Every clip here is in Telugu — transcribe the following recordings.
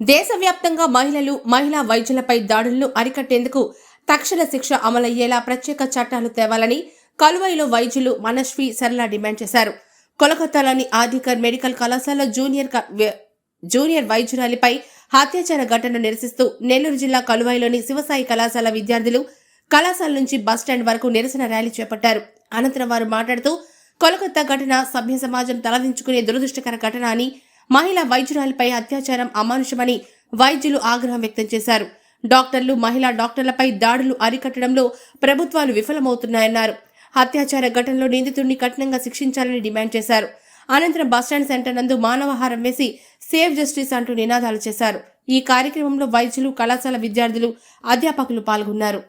దేశవ్యాప్తంగా మహిళలు మహిళా వైద్యులపై దాడులను అరికట్టేందుకు తక్షణ శిక్ష అమలయ్యేలా ప్రత్యేక చట్టాలు తేవాలని కలువైలో వైద్యులు మనశ్వి సరళ డిమాండ్ చేశారు. కోలకత్తాలోని ఆదికర్ మెడికల్ కళాశాల జూనియర్ క- జూనియర్ వైద్యురాలిపై హత్యాచార ఘటనను నిరసిస్తూ నెల్లూరు జిల్లా కలువైలోని శివసాయి కళాశాల విద్యార్థులు కళాశాల నుంచి బస్టాండ్ వరకు నిరసన ర్యాలీ చేపట్టారు. అనంతరం వారు మాట్లాడుతూ కోలకత్తా ఘటన సభ్య సమాజం తలదించుకునే దురదృష్టకర ఘటన అని మహిళా వైద్యురాలిపై అత్యాచారం అమానుషమని వైద్యులు ఆగ్రహం వ్యక్తం చేశారు. డాక్టర్లు మహిళా డాక్టర్లపై దాడులు అరికట్టడంలో ప్రభుత్వాలు విఫలమవుతున్నాయన్నారు. అత్యాచార ఘటనలో నిందితుడిని కఠినంగా శిక్షించాలని డిమాండ్ చేశారు. అనంతరం బస్టాండ్ సెంటర్ నందు మానవహారం వేసి సేవ్ జస్టిస్ అంటూ నినాదాలు చేశారు. ఈ కార్యక్రమంలో వైద్యులు కళాశాల విద్యార్థులు అధ్యాపకులు పాల్గొన్నారు.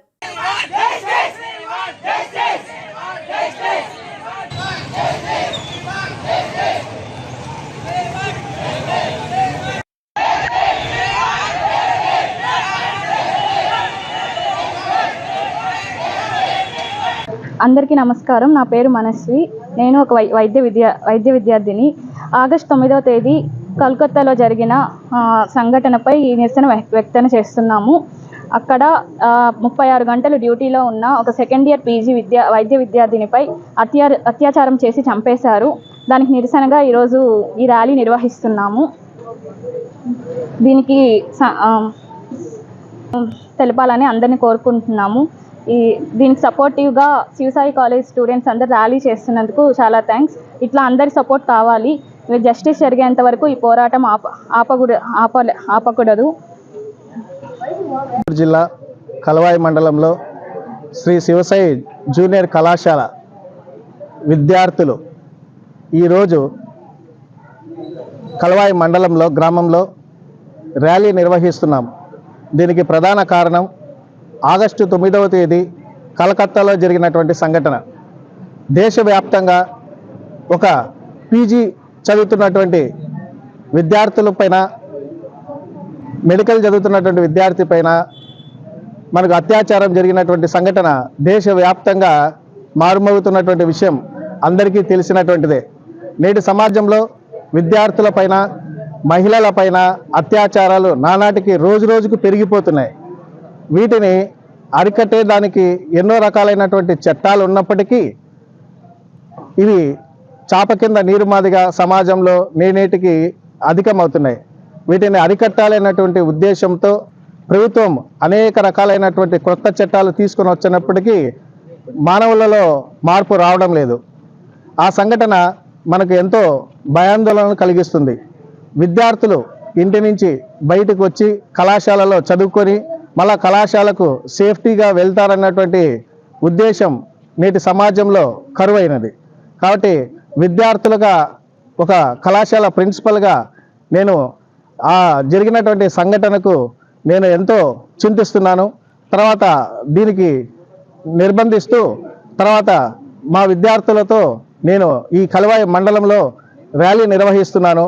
అందరికీ నమస్కారం. నా పేరు మనస్వి. నేను ఒక వై వైద్య విద్య వైద్య విద్యార్థిని. ఆగస్ట్ తొమ్మిదవ తేదీ కలకత్తాలో జరిగిన సంఘటనపై ఈ నిరసన వ్యక్- వ్యక్తం చేస్తున్నాము. అక్కడ ముప్పై ఆరు గంటలు డ్యూటీలో ఉన్న ఒక సెకండ్ ఇయర్ పీజీ విద్యా వైద్య విద్యార్థినిపై అత్యా అత్యాచారం చేసి చంపేశారు. దానికి నిరసనగా ఈరోజు ఈ ర్యాలీ నిర్వహిస్తున్నాము. దీనికి స- తెలపాలని అందరినీ కోరుకుంటున్నాము. ఈ దీనికి సపోర్టివ్గా శివసాయి కాలేజ్ స్టూడెంట్స్ అందరు ర్యాలీ చేస్తున్నందుకు చాలా థ్యాంక్స్ ఇట్లా అందరి సపోర్ట్ కావాలి. జస్టిస్ జరిగేంత వరకు ఈ పోరాటం ఆప ఆపకూడ ఆపలే ఆపకూడదు. జిల్లా కలవాయి మండలంలో శ్రీ శివసాయి జూనియర్ కళాశాల విద్యార్థులు ఈరోజు కలవాయి మండలంలో గ్రామంలో ర్యాలీ నిర్వహిస్తున్నాం. దీనికి ప్రధాన కారణం ఆగస్టు తొమ్మిదవ తేదీ కలకత్తాలో జరిగినటువంటి సంఘటన. దేశవ్యాప్తంగా ఒక పీజీ చదువుతున్నటువంటి విద్యార్థులపైన మెడికల్ చదువుతున్నటువంటి విద్యార్థి పైన మనకు అత్యాచారం జరిగినటువంటి సంఘటన దేశవ్యాప్తంగా మారుమోగుతున్నటువంటి విషయం అందరికీ తెలిసినటువంటిదే. నేటి సమాజంలో విద్యార్థులపైన మహిళలపైన అత్యాచారాలు నానాటికి రోజు రోజుకు పెరిగిపోతున్నాయి. వీటిని అరికట్టేదానికి ఎన్నో రకాలైనటువంటి చట్టాలు ఉన్నప్పటికీ ఇవి చాప కింద నీరు మాదిగా సమాజంలో నేనేటికి అధికమవుతున్నాయి. వీటిని అరికట్టాలన్నటువంటి ఉద్దేశంతో ప్రభుత్వం అనేక రకాలైనటువంటి కొత్త చట్టాలు తీసుకొని వచ్చినప్పటికీ మానవులలో మార్పు రావడం లేదు. ఆ సంఘటన మనకు ఎంతో భయాందోళన కలిగిస్తుంది. విద్యార్థులు ఇంటి నుంచి బయటకు వచ్చి కళాశాలలో చదువుకొని మళ్ళా కళాశాలకు సేఫ్టీగా వెళ్తారన్నటువంటి ఉద్దేశం నేటి సమాజంలో కరువైనది. కాబట్టి విద్యార్థులుగా ఒక కళాశాల ప్రిన్సిపల్గా నేను ఆ జరిగినటువంటి సంఘటనకు నేను ఎంతో చింతిస్తున్నాను. తర్వాత దీనికి నిర్బంధిస్తూ తర్వాత మా విద్యార్థులతో నేను ఈ కలవాయి మండలంలో ర్యాలీ నిర్వహిస్తున్నాను.